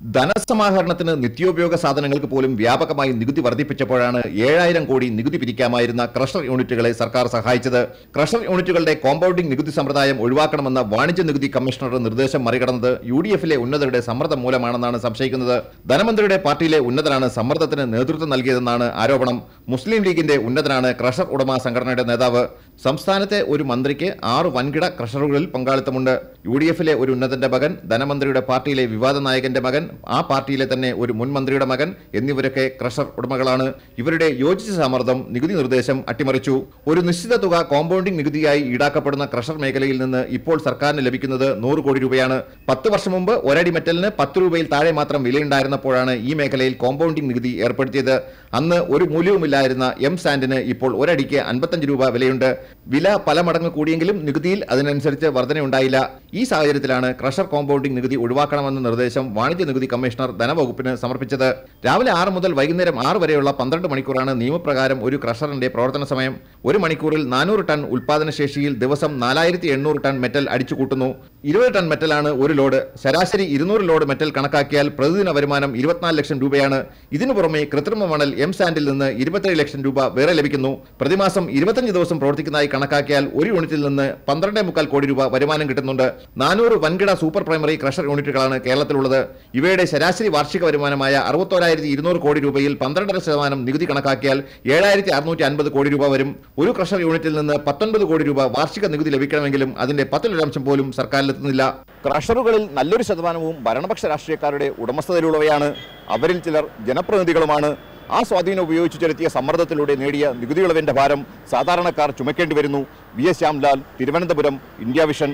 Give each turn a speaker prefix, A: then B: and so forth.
A: ധനസമാഹരണത്തിന് നിത്യോപയോഗ സാധനങ്ങൾക്ക് പോലും വ്യാപകമായി നികുതി വർദ്ധിപ്പിച്ചപ്പോഴാണ് ഏഴായിരം കോടി നികുതി പിരിക്കാമായിരുന്ന ക്രഷർ യൂണിറ്റുകളെ സർക്കാർ സഹായിച്ചത്. ക്രഷർ യൂണിറ്റുകളുടെ കോമ്പൗണ്ടിംഗ് നികുതി സമ്പ്രദായം ഒഴിവാക്കണമെന്ന വാണിജ്യ നികുതി കമ്മീഷണറുടെ നിർദ്ദേശം മറികടന്നത് യു ഡി എഫിലെ ഉന്നതരുടെ സമ്മർദ്ദം മൂലമാണെന്നാണ് സംശയിക്കുന്നത്. ധനമന്ത്രിയുടെ പാർട്ടിയിലെ ഉന്നതരാണ് സമ്മർദ്ദത്തിന് നേതൃത്വം നൽകിയതെന്നാണ് ആരോപണം. മുസ്ലിം ലീഗിന്റെ ഉന്നതനാണ് ക്രഷർ ഉടമ സംഘടനയുടെ നേതാവ്. സംസ്ഥാനത്തെ ഒരു മന്ത്രിക്ക് ആറ് വൻകിട ക്രഷറുകളിൽ പങ്കാളിത്തമുണ്ട്. യു ഡി എഫിലെ ഒരു ഉന്നതന്റെ മകൻ ധനമന്ത്രിയുടെ പാർട്ടിയിലെ വിവാദ നായകന്റെ മകൻ ആ പാർട്ടിയിലെ തന്നെ ഒരു മുൻ മന്ത്രിയുടെ മകൻ എന്നിവരൊക്കെ ക്രഷർ ഉടമകളാണ്. ഇവരുടെ യോജിച്ച സമ്മർദ്ദം നികുതി നിർദ്ദേശം അട്ടിമറിച്ചു. ഒരു നിശ്ചിത തുക കോമ്പൗണ്ടിംഗ് നികുതിയായി ഈടാക്കപ്പെടുന്ന ക്രഷർ മേഖലയിൽ നിന്ന് ഇപ്പോൾ സർക്കാരിന് ലഭിക്കുന്നത് നൂറ് കോടി രൂപയാണ്. പത്ത് വർഷം മുമ്പ് ഒരടി മെറ്റലിന് പത്ത് രൂപയിൽ താഴെ മാത്രം വിലയുണ്ടായിരുന്നപ്പോഴാണ് ഈ മേഖലയിൽ കോമ്പൗണ്ടിംഗ് നികുതി ഏർപ്പെടുത്തിയത്. അന്ന് ഒരു മൂല്യവുമില്ലായിരുന്ന എം സാൻഡിന് ഇപ്പോൾ ഒരടിക്ക് അൻപത്തഞ്ച് രൂപ വിലയുണ്ട്. വില പല മടങ്ങ് കൂടിയെങ്കിലും നികുതിയിൽ അതിനനുസരിച്ച് വർധനയുണ്ടായില്ല. ഈ സാഹചര്യത്തിലാണ് ക്രഷർ കോമ്പൗണ്ടിംഗ് നികുതി ഒഴിവാക്കണമെന്ന നിർദ്ദേശം വാണിജ്യ നികുതി കമ്മീഷണർ ധനവകുപ്പിന് സമർപ്പിച്ചത്. രാവിലെ ആറ് മുതൽ വൈകുന്നേരം ആറ് വരെയുള്ള പന്ത്രണ്ട് മണിക്കൂറാണ് നിയമപ്രകാരം ഒരു ക്രഷറിന്റെ പ്രവർത്തന സമയം. ഒരു മണിക്കൂറിൽ നാനൂറ് ടൺ ഉൽപാദനശേഷിയിൽ ദിവസം നാലായിരത്തി ടൺ മെറ്റൽ അടിച്ചുകൂട്ടുന്നു. ഇരുപത് ടൺ മെറ്റലാണ് ഒരു ലോഡ്. ശരാശരി ഇരുന്നൂറ് ലോഡ് മെറ്റൽ കണക്കാക്കിയാൽ പ്രതിദിന വരുമാനം ഇരുപത്തിനാല് ലക്ഷം രൂപയാണ്. ഇതിനു പുറമെ കൃത്രിമ മണൽ എം സാൻഡിൽ നിന്ന് ഇരുപത്തേഴ് ലക്ഷം രൂപ വേറെ ലഭിക്കുന്നു. പ്രതിമാസം ഇരുപത്തഞ്ച് ദിവസം പ്രവർത്തിക്കുന്നതായി കണക്കാക്കിയാൽ ഒരു യൂണിറ്റിൽ നിന്ന് പന്ത്രണ്ടേ മുക്കാൽ കോടി രൂപ വരുമാനം കിട്ടുന്നുണ്ട്. നാനൂറ് വൻകിട സൂപ്പർ പ്രൈമറി ക്രഷർ യൂണിറ്റുകളാണ് കേരളത്തിലുള്ളത്. ഇവയുടെ ശരാശരി വാർഷിക വരുമാനമായ അറുപത്തോരായിരത്തി ഇരുന്നൂറ് കോടി രൂപയിൽ പന്ത്രണ്ടര ശതമാനം നികുതി കണക്കാക്കിയാൽ ഏഴായിരത്തി അറുന്നൂറ്റി അൻപത് കോടി രൂപ വരും. ഒരു ക്രഷർ യൂണിറ്റിൽ നിന്ന് പത്തൊൻപത് കോടി രൂപ വാർഷിക നികുതി ലഭിക്കണമെങ്കിലും അതിന്റെ പത്തിലൊരംശം പോലും സർക്കാരിലെത്തുന്നില്ല ക്രഷറുകളിൽ നല്ലൊരു ശതമാനവും ഭരണപക്ഷ രാഷ്ട്രീയക്കാരുടെ ഉടമസ്ഥതയിലുള്ളവയാണ്. അവരിൽ ചിലർ ജനപ്രതിനിധികളുമാണ്. ആ സ്വാധീനം ഉപയോഗിച്ച് ചെലുത്തിയ സമ്മർദ്ദത്തിലൂടെ നേടിയ നികുതി ഭാരം സാധാരണക്കാർ ചുമക്കേണ്ടി വരുന്നു. V S Shyamlal Thiruvananthapuram India Vision